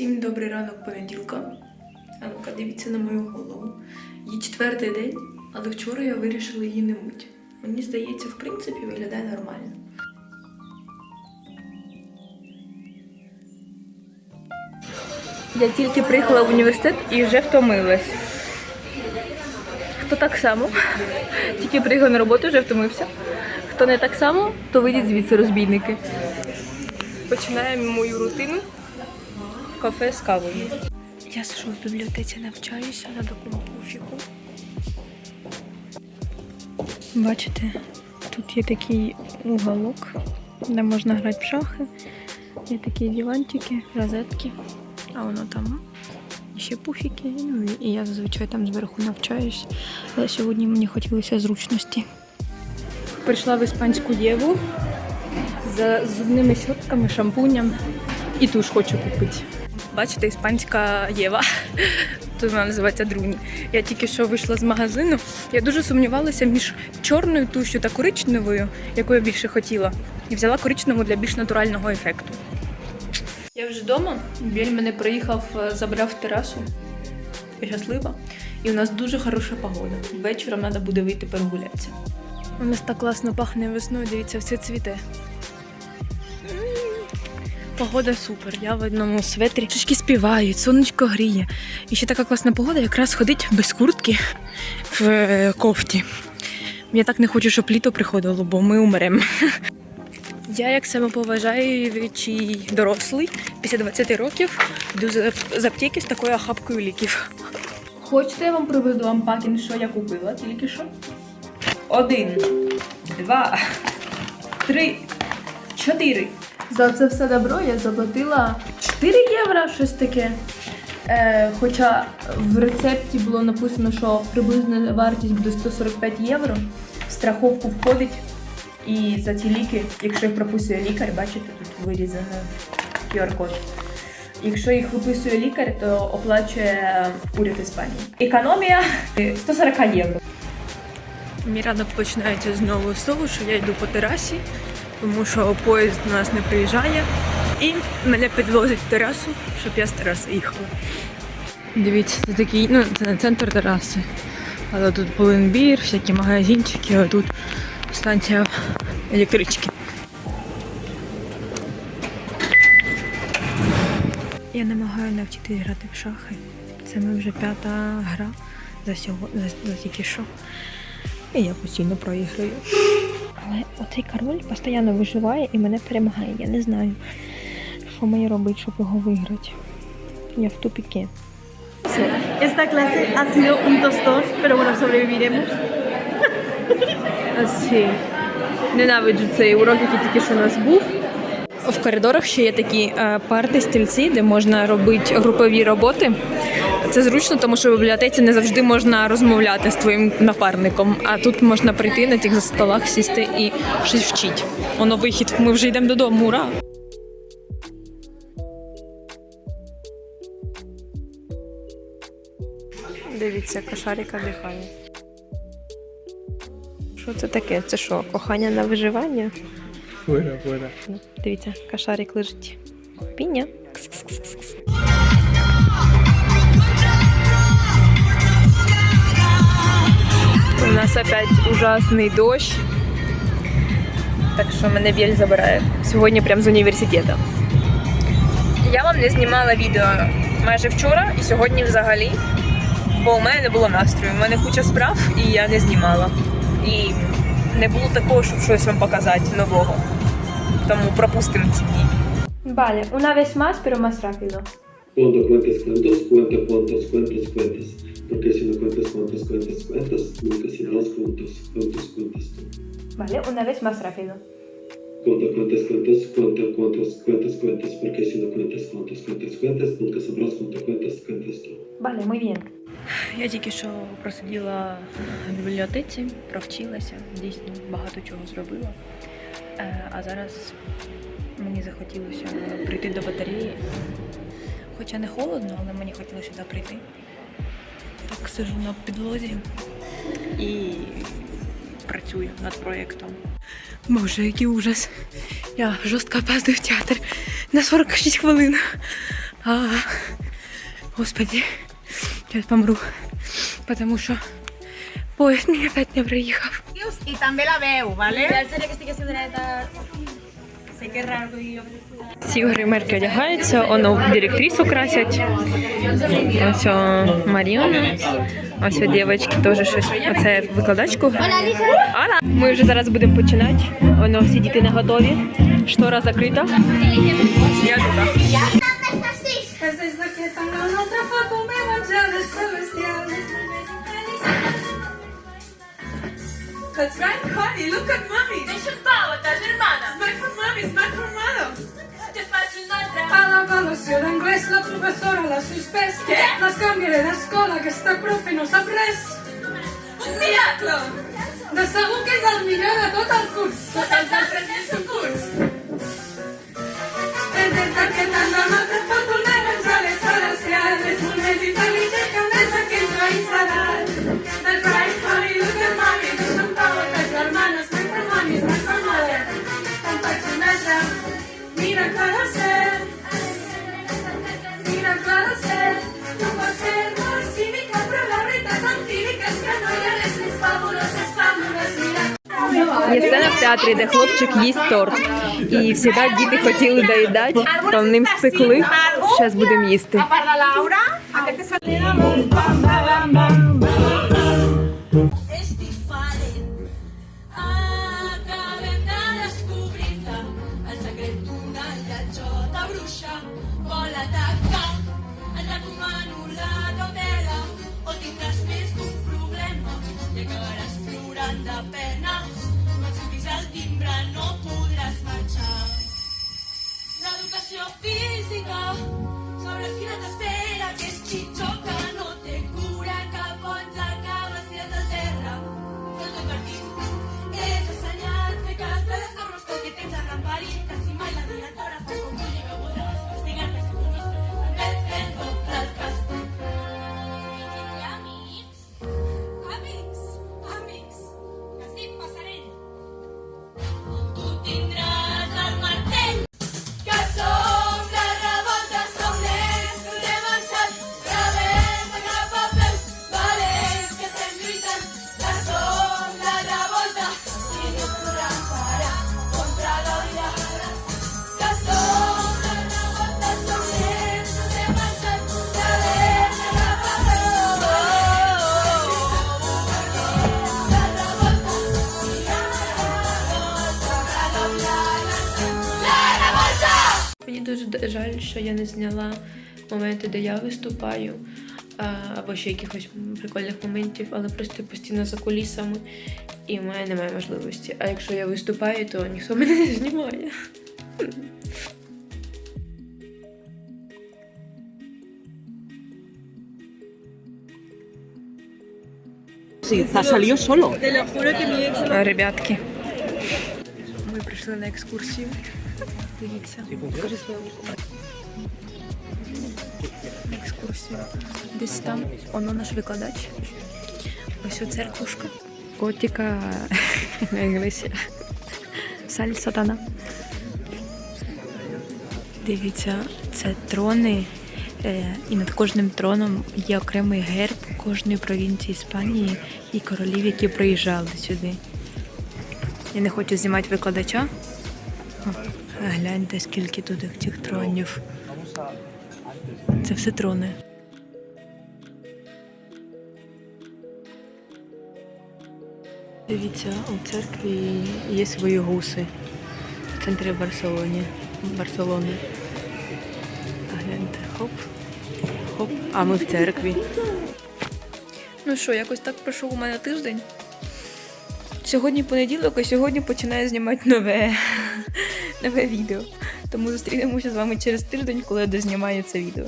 Всім добрий ранок понеділка. А ну-ка, дивіться на мою голову. Їй четвертий день, але вчора я вирішила її не мити. Мені здається, в принципі, виглядає нормально. Я тільки приїхала в університет і вже втомилась. Хто так само? Тільки приїхав на роботу, вже втомився. Хто не так само, то вийдіть звідси розбійники. Починаємо мою рутину кафе з кавою. Я сижу в бібліотеці, навчаюся на такому пуфіку. Бачите, тут є такий уголок, де можна грати в шахи. Є такі диванчики, розетки, а воно там ще пуфіки. Ну і- я зазвичай там зверху навчаюсь. Але сьогодні мені хотілося зручності. Прийшла в іспанську єву за зубними щотками, шампунем і туш хочу купити. Бачите, іспанська Єва. Тут вона називається Друні. Я тільки що вийшла з магазину. Я дуже сумнівалася між чорною тушю та коричневою, яку я більше хотіла, і взяла коричневу для більш натурального ефекту. Я вже вдома. Біль мене приїхав, е, забрав терасу. Я щаслива. І у нас дуже хороша погода. Вечором треба буде вийти прогулятися. У нас так класно пахне весною, дивіться, все цвіте. Погода супер. Я в одному светрі. Пташки співають, сонечко гріє. І ще така класна погода, якраз ходить без куртки в е, кофті. Я так не хочу, щоб літо приходило, бо ми умремо. Я, як самоповажаючий дорослий, після 20 років йду з аптеки з такою охапкою ліків. Хочете, я вам приведу ампакінг, що я купила тільки що? Один, два, три, чотири. За це все добро я заплатила 4 євро, щось таке. Е, хоча в рецепті було написано, що приблизна вартість буде 145 євро. В страховку входить. І за ці ліки, якщо їх прописує лікар, бачите, тут вирізано QR-код. Якщо їх виписує лікар, то оплачує уряд Іспанії. Економія 140 євро. Мій ранок починається знову з того, що я йду по терасі, тому що поїзд у нас не приїжджає. І мене підвозять в терасу, щоб я з тераси їхала. Дивіться, це такий, ну, це не центр тераси. Але тут полинбір, всякі магазинчики, а тут станція електрички. Я намагаю навчитись грати в шахи. Це ми вже п'ята гра за сьогодні, за, за тільки що. І я постійно проіграю. Але оцей король постійно виживає і мене перемагає. Я не знаю, що мені робити, щоб його виграти. Я в тупіки. Esta clase ha sido un tostón, pero bueno, sobreviviremos. Всі. Ненавиджу цей урок, який тільки що у нас був. В коридорах ще є такі е, парти, стільці, де можна робити групові роботи. Це зручно, тому що в бібліотеці не завжди можна розмовляти з твоїм напарником, а тут можна прийти на тих за столах, сісти і щось вчити. Воно вихід. Ми вже йдемо додому. Ура! Дивіться, кошарика дихає. Що це таке? Це що, кохання на виживання? Fuera. Ну, Дивіться, кошарик лежить. Піня. У нас опять ужасний дощ. Так що мене біль забирає. Сьогодні прямо з університету. Я вам не знімала відео майже вчора і сьогодні взагалі. Бо у мене не було настрою. У мене куча справ і я не знімала. І не було такого, щоб щось вам показати нового. Тому пропустимо ці дні. Vale, una vez más, pero más rápido. Cuando cuentes cuentos, cuenta cuantos cuentos cuentas. Porque si no cuentas cuentos cuentas, nunca serás juntos. Cuántos cuentas tú. Vale, una vez más rápido. Cuando cuentes cuentos, cuenta cuantos cuentos cuentas. Porque si no cuentas cuentos cuentas, nunca sabrás cuántos cuentos cuentas tú. Vale, muy bien. Я тільки що просиділа в бібліотеці, провчилася, дійсно багато чого зробила. Е, А зараз мені захотілося прийти до батареї. Хоча не холодно, але мені хотілося сюди прийти. Так сижу на підлозі і працюю над проєктом. Боже, який ужас. Я жорстко опаздую в театр на 46 хвилин. А, господи, я помру. Потому що поїзд мені опять не приїхав. Y també la veu, ¿vale? Всі гримерки одягаються, оно директрису красять. Ось Маріона. Ось дівчатки теж щось. Оце викладачку. Ми вже зараз будемо починати. Воно всі діти не готові. Штора закрита. Я тут. That's right, honey, look at mommy. Deixa pau, tá canviaré d'escola, que està profe no sap res. Un miracle! De segur que és el millor de tot el curs. Tots els altres és un curs. Des que tant la nostra pot tornar a les hores reals, un més intel·ligent que més d'aquells veïns seràs. Del rai, fari, del teu mami, del teu pau, de les germanes, mai per mami, mai per mare. Com faig un altre, mira clar de ser. Mira clar de ser. Є сцена в театрі, де хлопчик їсть торт. І завжди діти хотіли доїдати, то ним спекли. Зараз будемо їсти. Plorant de pena. El timbre, no podràs marxar. L'educació física Sabràs quina t'espera Que és pitjor que no té cura жаль, що я не зняла моменти, де я виступаю, або ще якихось прикольних моментів, але просто постійно за кулісами, і в мене немає можливості. А якщо я виступаю, то ніхто мене не знімає. Ребятки. Прийшли на екскурсію. Дивіться. Екскурсію. Десь там воно наш викладач. Ось церквушка. Котика на інглесі. Саль сатана. Дивіться, це трони. е, І над кожним троном є окремий герб кожної провінції Іспанії і королів, які приїжджали сюди. Я не хочу знімати викладача. О, гляньте, скільки тут цих тронів. Це все трони. Дивіться, у церкві є свої гуси в центрі Барселоні. Барселони. Гляньте, хоп, хоп. А ми в церкві. Ну що, якось так пройшов у мене тиждень. Сьогодні понеділок, а сьогодні починаю знімати нове, нове відео. Тому зустрінемося з вами через тиждень, коли я дознімаю це відео.